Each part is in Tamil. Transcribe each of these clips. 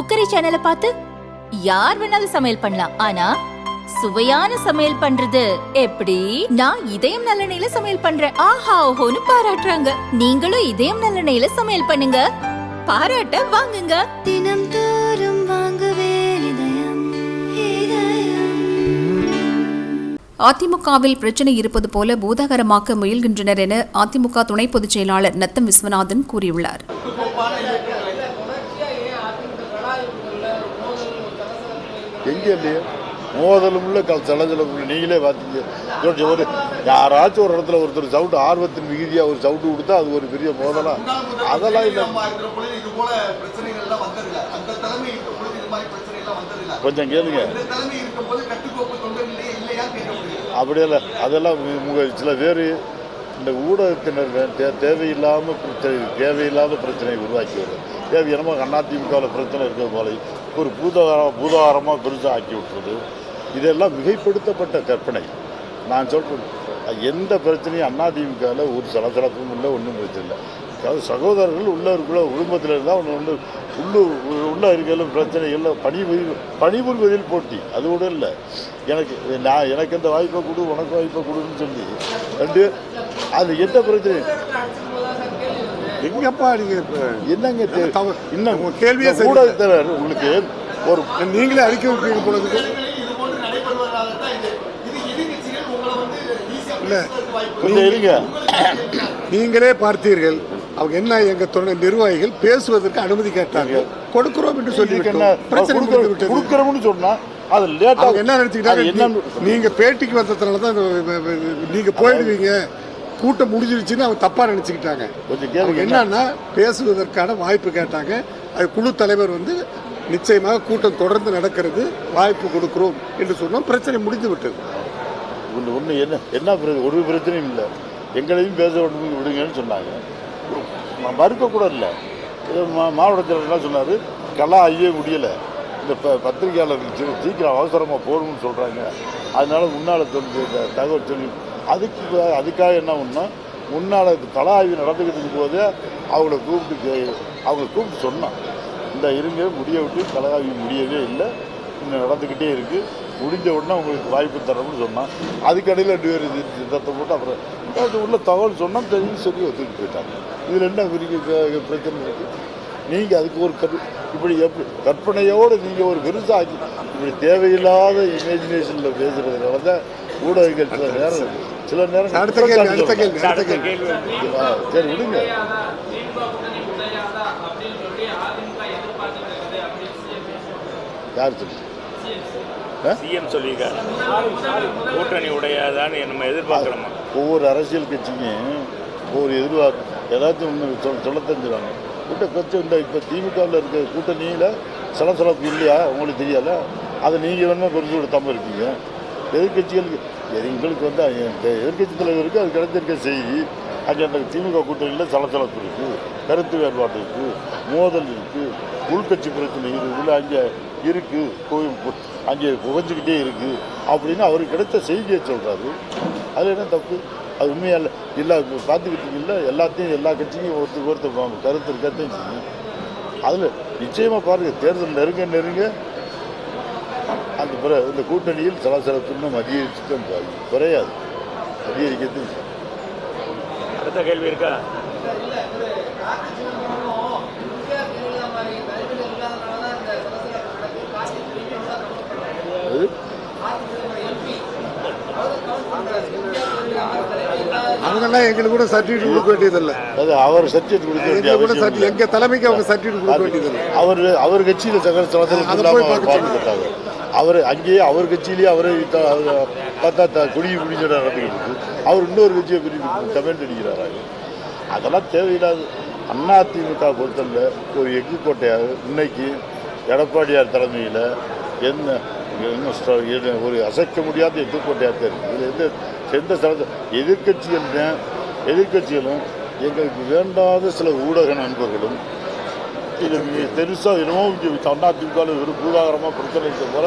குக்கரி சேனலை பார்த்து யார் வேணாலும் சமையல் பண்ணலாம். ஆனா சுவையான சமையல் பண்றது எப்படி? நான் இதயம் நல்லெண்ணெயில சமையல் பண்றேன். ஆஹா ஓஹோன்னு பாராட்டுறாங்க. நீங்களும் இதயம் நல்லெண்ணெயில சமையல் பண்ணுங்க. பாராட்ட வாங்குங்க. தினம் தோறும் வாங்குவே இதயம் இதயம். அதிமுகவில் பிரச்சனை இருப்பது போல பூதாகரமாக்க முயல்கின்றனர் என அதிமுக துணை பொதுச் செயலாளர் நத்தம் விஸ்வநாதன் கூறியுள்ளார். இல்லையா இல்லையா மோதலும் இல்லை கல் சலஞ்சலும் இல்லை. நீங்களே பார்த்தீங்க ஒரு- யாராச்சும் ஒரு இடத்துல ஒருத்தர் சவுட்டு ஆர்வத்தின் மிகுதியாக ஒரு சவுட்டு கொடுத்தா அது ஒரு பெரிய மோதலா? அதெல்லாம் இல்லை. கொஞ்சம் கேளுங்க. இந்த இல்லை அப்படியெல்லாம் அதெல்லாம் முக- சில பேர் இந்த ஊடகத்தினர் வே- தே தேவையில்லாமல் பிரச்சனை தேவையில்லாத பிரச்சனையை உருவாக்கி வரும் தேவையினமாக அதிமுகவில் பிரச்சனை இருக்கிறது போல. ஒரு பூதகாரம் பூதாகாரமாக பெருசாக ஆக்கி விட்டுறது இதெல்லாம் மிகைப்படுத்தப்பட்ட கற்பனை. நான் சொல்கிறேன் எந்த பிரச்சனையும் அதிமுகவில் ஒரு சலசலப்பும் இல்லை ஒன்றும் பிரச்சனை இல்லை. அதாவது சகோதரர்கள் உள்ள இருக்கிற குடும்பத்தில் இருந்தால் ஒன்று ஒன்று உள்ளூர் உள்ளே இருக்கிற பிரச்சனைகள் பணி பணிபுரிவதில் போட்டி அது கூட இல்லை. எனக்கு நான் எனக்கு இந்த வாய்ப்பை கொடு உனக்கு வாய்ப்பை கொடுன்னு சொல்லி ரெண்டு அது எந்த பிரச்சனையும் எங்கப்பா நீங்க என்னங்க. இன்னும் உங்க கேள்வியே சரி. ஊடகத்தினர் உங்களுக்கு ஒரு நீங்களே அறிக்கை இல்ல. கொஞ்சம் இருங்க. நீங்களே பார்த்தீர்கள். அவங்க என்ன எங்க துணை நிர்வாகிகள் பேசுவதற்கு அனுமதி கேட்டாங்க. கொடுக்கிறோம் என்று என்ன பிரச்சனை கொடுக்குறோம்னு சொன்னா அது லேட்டா அவங்க என்ன நினைச்சுக்கிட்டாங்க? நீங்க பேட்டிக்கு வந்ததுனால தான் நீங்க போயிடுவீங்க. கூட்டம் முடிஞ்சிருச்சுன்னு அவங்க தப்பா நினைச்சுக்கிட்டாங்க. கொஞ்சம் அவங்க கேளுங்க என்னன்னா பேசுவதற்கான வாய்ப்பு கேட்டாங்க. அது குழு தலைவர் வந்து நிச்சயமாக கூட்டம் தொடர்ந்து நடக்கிறது வாய்ப்பு கொடுக்கிறோம் என்று சொன்னோம். பிரச்சனை முடிந்து விட்டது ஒன்று ஒன்று என்ன என்ன ஒரு பிரச்சனையும் இல்லை. எங்களையும் பேச விடுங்கன்னு சொன்னாங்க. ம- மறுக்க கூட இல்லை மாவட்ட என்ன சொன்னார்? கலா ஐயே முடியலை. இந்த ப பத்திரிகையாளர்கள் சீக்கிரம் அவசரமாக போகணும்னு சொல்கிறாங்க அதனால முன்னால் சொல்லி தகவல் சொல்லி அதுக்கு அதுக்காக என்ன ஒன்றா முன்னால் தல ஆய்வு நடந்துக்கிட்டு இருக்கும்போதே அவங்கள கூப்பிட்டு அவங்க அவங்கள கூப்பிட்டு சொன்னான் இந்த இருங்க முடிய விட்டு கலா ஆய்வு முடியவே இல்லை. இன்னும் நடந்துக்கிட்டே இருக்குது முடிஞ்ச உடனே உங்களுக்கு வாய்ப்பு தரணும்னு சொன்னான் அதுக்கடையில் ரெண்டு பேர் இது சித்தத்தை போட்டு அப்புறம் அது உள்ள தகவல் சொன்னால் தெரிஞ்சு சரி ஒத்துக்கிட்டு போயிட்டாங்க. இதில் என்ன பெரிய பிரச்சனை இருக்குது நீங்கள் அதுக்கு ஒரு கரு இப்படி எப்படி கற்பனையோடு நீங்கள் ஒரு பெருசாக்கி இப்படி தேவையில்லாத இமேஜினேஷனில் பேசுகிறதுனால தான் ஊடகங்கள் சில நேரம் சில நேரம் அடுத்த கேள்வி அடுத்த கேள்வி அடுத்த கேள்வி. சரி விடுங்க. யார் சொல்லி? சிஎம் சொல்லியிருக்காரு. கூட்டணி உடையாதான்னு நம்ம எதிர்பார்க்குறோமா? ஒவ்வொரு அரசியல் கட்சிக்கும் ஒவ்வொரு எதிர்பார்ப்பு ஏதாச்சும் ஒன்று சொல் சொல்ல தெரிஞ்சுறாங்க கூட்ட கட்சி இந்த இப்போ திமுகவில் இருக்க கூட்டணியில் சலசலப்பு இல்லையா? உங்களுக்கு தெரியாதா? அதை நீங்கள் வேணுமா பெருசு கொடுத்தாம இருக்கீங்க. எதிர்கட்சிகளுக்கு எங்களுக்கு வந்து எதிர்கட்சி தலைவர் தலைவருக்கு அது கிடைச்சிருக்க செய்தி. அங்கே அந்த திமுக கூட்டணியில் சலசலப்பு இருக்குது கருத்து வேறுபாடு இருக்குது மோதல் இருக்குது உள்கட்சி பிரச்சனை இருக்குது அங்கே இருக்குது அங்கே புகஞ்சிக்கிட்டே இருக்குது அப்படின்னு அவருக்கு கிடைத்த செய்தியை சொல்கிறாரு அதில் என்ன தப்பு? அது உண்மையா இல்லை? இல்லை பார்த்துக்கிட்டீங்கல்ல எல்லாத்தையும் எல்லா கட்சியும் ஒருத்தருக்கு ஒருத்தர் கருத்து இருக்கத்தையும் செய்யும் அதில் நிச்சயமாக பாருங்கள் தேர்தல் நெருங்க நெருங்க பிற இந்த கூட்டணியில் சலசலப்பு இன்னும் அதிகரிச்சு தான். குறையாது அதிகரிக்கிறது அடுத்த கேள்வி இருக்கா? அவங்கெல்லாம் எங்களுக்கு கூட சர்டிஃபிகேட் கொடுக்க வேண்டியதில்லை. அது அவர் சர்டிஃபிகேட் கொடுக்க வேண்டிய கூட சர்டி இல்லை. எங்க தலைமைக்கு அவங்க சர்டிஃபிகேட் கொடுக்க வேண்டியதில்லை. அவர் அவர் கட்சியில் சகல அதை போய் பார்க்க அவர் அங்கேயே அவர் கட்சியிலேயே அவரே த- அவர் பார்த்தா த குடி குடிஞ்ச நடந்துக்கிட்டு அவர் இன்னொரு கட்சியை பிரிவு கமெண்ட் அடிக்கிறாராங்க அதெல்லாம் தேவையில்லாது அதிமுக பொறுத்தல ஒரு எஃகு கோட்டையாக இன்னைக்கு எடப்பாடியார் தலைமையில் என்ன என்ன ஒரு அசைக்க முடியாத எஃகு கோட்டையாக இருக்குது இதில் எந்த எந்த ஸ்தலத்தை எதிர்கட்சிகள் எதிர்கட்சிகளும் எங்களுக்கு வேண்டாத சில ஊடக நண்பர்களும் இது பெருசாக என்னமோ இங்கே அதிமுகவில் ஒரு பூதாகரமாக பிரச்சனை போல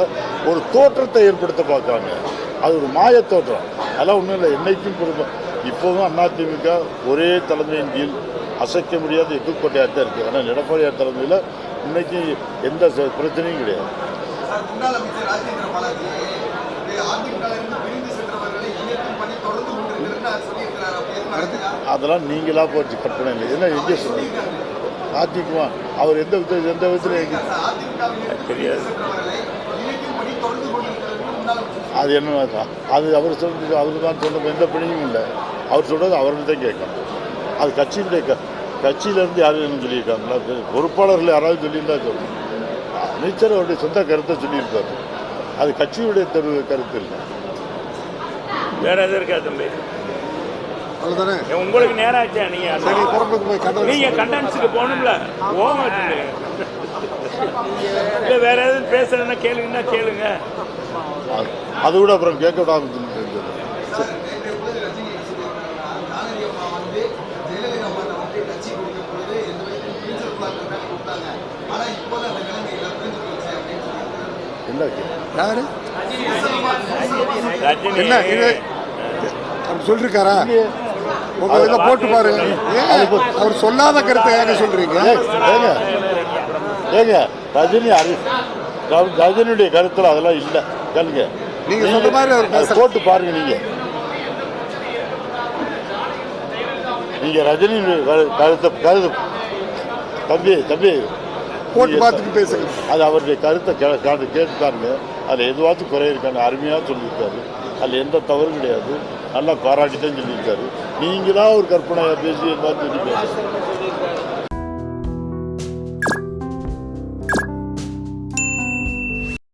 ஒரு தோற்றத்தை ஏற்படுத்த பார்க்குறாங்க. அது ஒரு மாய தோற்றம். அதெல்லாம் ஒன்றும் இல்லை. என்னைக்கும் பொறுப்பு இப்போவும் அதிமுக ஒரே தலைமையின் கீழ் அசைக்க முடியாத எக்குக்கோட்டையாக தான் இருக்குது ஆனால் எடப்பாடியார் தலைமையில் இன்னைக்கு எந்த பிரச்சனையும் கிடையாது? அதெல்லாம் நீங்களா போச்சு கற்பனை இல்லை. என்ன எங்கே சொல்லுங்க அதிகமா அவர் எந்த வித எந்த விதத்தில் தெரியாது. அது என்ன அது. அவர் சொல்றது அவர் தான் சொன்ன எந்த பிழையும் இல்லை. அவர் சொல்றது அவர்கிட்ட தான் கேட்கணும். அது கட்சியினுடைய கட்சியிலேருந்து யாரும் என்ன சொல்லியிருக்காங்களா? பொறுப்பாளர்கள் யாராவது சொல்லியிருந்தா சொல்லணும் அமைச்சர் அவருடைய சொந்த கருத்தை சொல்லியிருக்காரு. அது கட்சியுடைய தெரு கருத்து இல்லை. வேற எதுவும் இருக்கா தம்பி. அவ்வளோதானே உங்களுக்கு நேரம் ஆச்சா நீங்க? சரி புறப்பட்டு போய் கண்டனம் நீங்க கண்டனத்துக்கு போகணும்ல? போக மாட்டீங்க இல்ல வேற எதுவும் பேசுறேன்னா கேளுங்கன்னா கேளுங்க. அது- கூட அப்புறம் கேட்க விடாமல் என்ன யாரு? என்ன சொல்லிருக்காரா? உங்க இதை போட்டு பாரு ஏன் அவர் சொல்லாத கருத்தை ஏங்க சொல்றீங்க? ஏங்க ஏங்க ரஜினி அறி ர- ரஜினியுடைய கருத்தில் அதெல்லாம் இல்லை. கேளுங்க. நீங்க சொன்ன மாதிரி அவர். போட்டு பாருங்க நீங்க. நீங்க ரஜினி கருத்தை கருத்து தம்பி தம்பி. போட்டு பார்த்துட்டு பேசுங்க. அது அவருடைய கருத்தை கேட்டு கேட்டு பாருங்க. அதில் எதுவாச்சும் குறை இருக்கான்னு அருமையாக சொல்லியிருக்காரு. அதில் எந்த தவறும் கிடையாது. நல்லா பாராட்டி தான் சொல்லியிருக்காரு. நீங்களா ஒரு கற்பனையாக பேசி பார்த்து